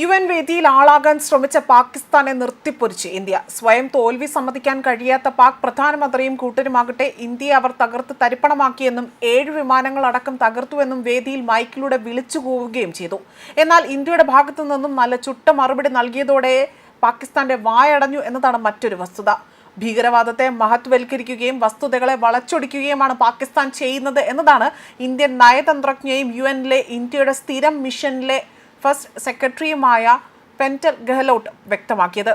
U N വേദിയിൽ ആളാകാൻ ശ്രമിച്ച പാകിസ്ഥാനെ നിർത്തിപ്പൊരിച്ച് ഇന്ത്യ. സ്വയം തോൽവി സമ്മതിക്കാൻ കഴിയാത്ത പാക് പ്രധാനമന്ത്രിയും കൂട്ടരുമാകട്ടെ ഇന്ത്യയെ അവർ തകർത്ത് തരിപ്പണമാക്കിയെന്നും ഏഴ് വിമാനങ്ങൾ അടക്കം തകർത്തുവെന്നും വേദിയിൽ മൈക്കിലൂടെ വിളിച്ചു കൂവുകയും ചെയ്തു. എന്നാൽ ഇന്ത്യയുടെ ഭാഗത്തു നിന്നും നല്ല ചുട്ട മറുപടി നൽകിയതോടെ പാകിസ്ഥാന്റെ വായടഞ്ഞു എന്നതാണ് മറ്റൊരു വസ്തുത. ഭീകരവാദത്തെ മഹത്വൽക്കരിക്കുകയും വസ്തുതകളെ വളച്ചൊടിക്കുകയുമാണ് പാകിസ്ഥാൻ ചെയ്യുന്നത് എന്നതാണ് ഇന്ത്യൻ നയതന്ത്രജ്ഞയും യു എനിലെ ഇന്ത്യയുടെ സ്ഥിരം മിഷനിലെ ഫസ്റ്റ് സെക്രട്ടറിയുമായ പെന്റർ ഗെഹ്ലോട്ട് വ്യക്തമാക്കിയത്.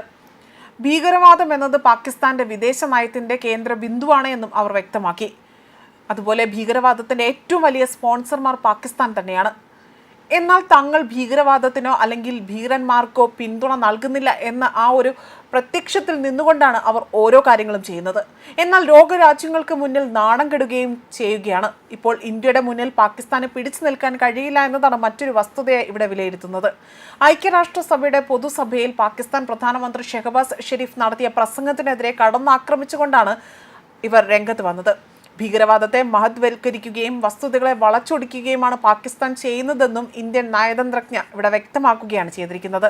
ഭീകരവാദം എന്നത് പാകിസ്ഥാന്റെ വിദേശ നയത്തിന്റെ കേന്ദ്ര ബിന്ദുവാണ് എന്നും അവർ വ്യക്തമാക്കി. അതുപോലെ ഭീകരവാദത്തിന്റെ ഏറ്റവും വലിയ സ്പോൺസർമാർ പാകിസ്ഥാൻ തന്നെയാണ്. എന്നാൽ തങ്ങൾ ഭീകരവാദത്തിനോ അല്ലെങ്കിൽ ഭീകരന്മാർക്കോ പിന്തുണ നൽകുന്നില്ല എന്ന ആ ഒരു പ്രത്യക്ഷത്തിൽ നിന്നുകൊണ്ടാണ് അവർ ഓരോ കാര്യങ്ങളും ചെയ്യുന്നത്. എന്നാൽ രോഗരാജ്യങ്ങൾക്ക് മുന്നിൽ നാണം കെടുകയും ചെയ്യുകയാണ്. ഇപ്പോൾ ഇന്ത്യയുടെ മുന്നിൽ പാകിസ്ഥാന് പിടിച്ചു നിൽക്കാൻ കഴിയില്ല എന്നതാണ് മറ്റൊരു വസ്തുതയെ ഇവിടെ വിലയിരുത്തുന്നത്. ഐക്യരാഷ്ട്രസഭയുടെ പൊതുസഭയിൽ പാകിസ്ഥാൻ പ്രധാനമന്ത്രി ഷെഹബാസ് ഷെരീഫ് നടത്തിയ പ്രസംഗത്തിനെതിരെ കടന്നാക്രമിച്ചുകൊണ്ടാണ് ഇവർ രംഗത്ത് വന്നത്. ഭീകരവാദത്തെ മഹത്വൽക്കരിക്കുകയും വസ്തുതകളെ വളച്ചൊടിക്കുകയുമാണ് പാകിസ്ഥാൻ ചെയ്യുന്നതെന്നും ഇന്ത്യൻ നയതന്ത്രജ്ഞ ഇവിടെ വ്യക്തമാക്കുകയാണ് ചെയ്തിരിക്കുന്നത്.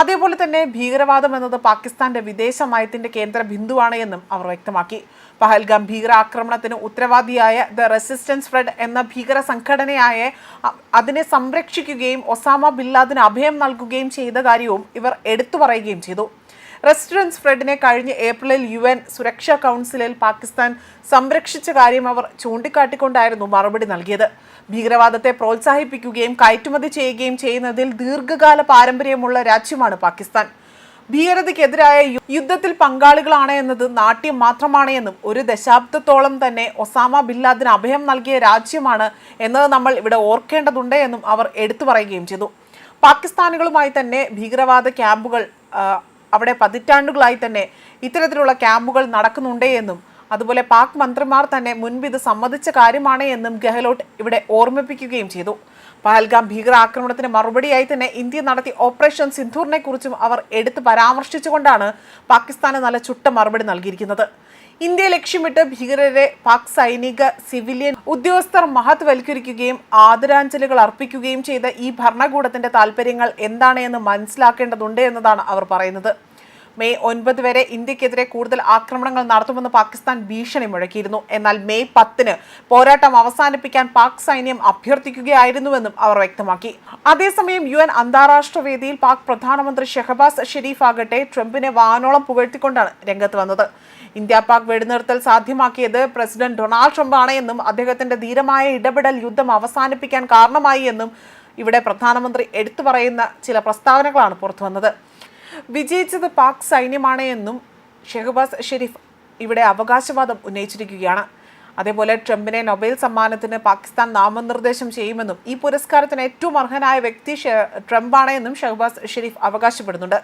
അതേപോലെ തന്നെ ഭീകരവാദം എന്നത് പാകിസ്ഥാന്റെ വിദേശ നയത്തിന്റെ കേന്ദ്ര ബിന്ദുവാണ് എന്നും അവർ വ്യക്തമാക്കി. പഹൽഗാം ഭീകരാക്രമണത്തിന് ഉത്തരവാദിയായ ദ റെസിസ്റ്റൻസ് ഫ്രണ്ട് എന്ന ഭീകര സംഘടനയായ അതിനെ സംരക്ഷിക്കുകയും ഒസാമ ബില്ലാദിന് അഭയം നൽകുകയും ചെയ്ത കാര്യവും ഇവർ എടുത്തു പറയുകയും ചെയ്തു. റെസിഡൻസ് ഫ്രെഡിനെ കഴിഞ്ഞ ഏപ്രിലിൽ യു എൻ സുരക്ഷാ കൗൺസിലിൽ പാകിസ്ഥാൻ സംരക്ഷിച്ച കാര്യം അവർ ചൂണ്ടിക്കാട്ടിക്കൊണ്ടായിരുന്നു മറുപടി നൽകിയത്. ഭീകരവാദത്തെ പ്രോത്സാഹിപ്പിക്കുകയും കയറ്റുമതി ചെയ്യുകയും ചെയ്യുന്നതിൽ ദീർഘകാല പാരമ്പര്യമുള്ള രാജ്യമാണ് പാകിസ്ഥാൻ. ഭീകരതയ്ക്കെതിരായ യുദ്ധത്തിൽ പങ്കാളികളാണ് എന്നത് നാട്യം മാത്രമാണ് എന്നും ഒരു ദശാബ്ദത്തോളം തന്നെ ഒസാമ ബില്ലാദിന് അഭയം നൽകിയ രാജ്യമാണ് എന്നത് നമ്മൾ ഇവിടെ ഓർക്കേണ്ടതുണ്ട് എന്നും അവർ എടുത്തു പറയുകയും ചെയ്തു. പാകിസ്ഥാനികളുമായി തന്നെ ഭീകരവാദ ക്യാമ്പുകൾ അവിടെ പതിറ്റാണ്ടുകളായി തന്നെ ഇത്തരത്തിലുള്ള ക്യാമ്പുകൾ നടക്കുന്നുണ്ടേ എന്നും അതുപോലെ പാക് മന്ത്രിമാർ തന്നെ മുൻപ് ഇത് സമ്മതിച്ച കാര്യമാണ് എന്നും ഗെഹ്ലോട്ട് ഇവിടെ ഓർമ്മിപ്പിക്കുകയും ചെയ്തു. പഹൽഗാം ഭീകര ആക്രമണത്തിന് മറുപടിയായി തന്നെ ഇന്ത്യ നടത്തിയ ഓപ്പറേഷൻ സിന്ധൂറിനെ കുറിച്ചും അവർ എടുത്തു പരാമർശിച്ചുകൊണ്ടാണ് പാകിസ്ഥാന് നല്ല ചുട്ട മറുപടി നൽകിയിരിക്കുന്നത്. ഇന്ത്യ ലക്ഷ്യമിട്ട് ഭീകരരെ പാക് സൈനിക സിവിലിയൻ ഉദ്യോഗസ്ഥർ മഹത്വൽക്കരിക്കുകയും ആദരാഞ്ജലികൾ അർപ്പിക്കുകയും ചെയ്ത ഈ ഭരണകൂടത്തിന്റെ താല്പര്യങ്ങൾ എന്താണ് എന്ന് മനസ്സിലാക്കേണ്ടതുണ്ട് എന്നതാണ് അവർ പറയുന്നത്. മെയ് ഒൻപത് വരെ ഇന്ത്യക്കെതിരെ കൂടുതൽ ആക്രമണങ്ങൾ നടത്തുമെന്ന് പാകിസ്ഥാൻ ഭീഷണി മുഴക്കിയിരുന്നു. എന്നാൽ മെയ് പത്തിന് പോരാട്ടം അവസാനിപ്പിക്കാൻ പാക് സൈന്യം അഭ്യർത്ഥിക്കുകയായിരുന്നുവെന്നും അവർ വ്യക്തമാക്കി. അതേസമയം യു എൻ അന്താരാഷ്ട്ര വേദിയിൽ പാക് പ്രധാനമന്ത്രി ഷെഹബാസ് ഷെരീഫ് ആകട്ടെ ട്രംപിനെ വാനോളം പുകഴ്ത്തിക്കൊണ്ടാണ് രംഗത്ത് വന്നത്. ഇന്ത്യ പാക് വെടിനിർത്തൽ സാധ്യമാക്കിയത് പ്രസിഡന്റ് ഡൊണാൾഡ് ട്രംപാണ് എന്നും അദ്ദേഹത്തിന്റെ ധീരമായ ഇടപെടൽ യുദ്ധം അവസാനിപ്പിക്കാൻ കാരണമായി എന്നും ഇവിടെ പ്രധാനമന്ത്രി എടുത്തു പറയുന്ന ചില പ്രസ്താവനകളാണ് പുറത്തു വന്നത് വിജയിച്ചത് പാക് സൈന്യമാണ് എന്നും ഷെഹബാസ് ഷെരീഫ് ഇവിടെ അവകാശവാദം ഉന്നയിച്ചിരിക്കുകയാണ്. അതേപോലെ ട്രംപിനെ നൊബേൽ സമ്മാനത്തിന് പാകിസ്ഥാൻ നാമനിർദ്ദേശം ചെയ്യുമെന്നും ഈ പുരസ്കാരത്തിന് ഏറ്റവും അർഹനായ വ്യക്തി ട്രംപാണ് എന്നും ഷഹബാസ് ഷെരീഫ് അവകാശപ്പെടുന്നുണ്ട്.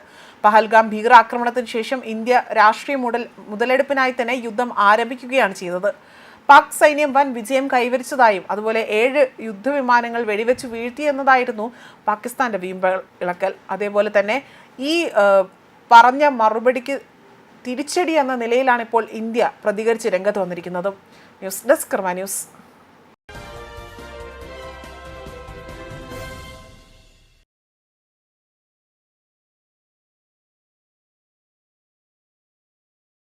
പഹൽഗാം ഭീകരാക്രമണത്തിന് ശേഷം ഇന്ത്യ രാഷ്ട്രീയ മുതൽ മുതലെടുപ്പിനായി തന്നെ യുദ്ധം ആരംഭിക്കുകയാണ് ചെയ്തത്. പാക് സൈന്യം വൻ വിജയം കൈവരിച്ചതായും അതുപോലെ ഏഴ് യുദ്ധവിമാനങ്ങൾ വെടിവെച്ച് വീഴ്ത്തിയെന്നതായിരുന്നു പാകിസ്ഥാന്റെ വീമ്പ ഇളക്കൽ അതേപോലെ തന്നെ ഈ പറഞ്ഞ മറുപടിക്ക് തിരിച്ചടി എന്ന നിലയിലാണ് ഇപ്പോൾ ഇന്ത്യ പ്രതികരിച്ച് രംഗത്ത് വന്നിരിക്കുന്നത്. News desk news.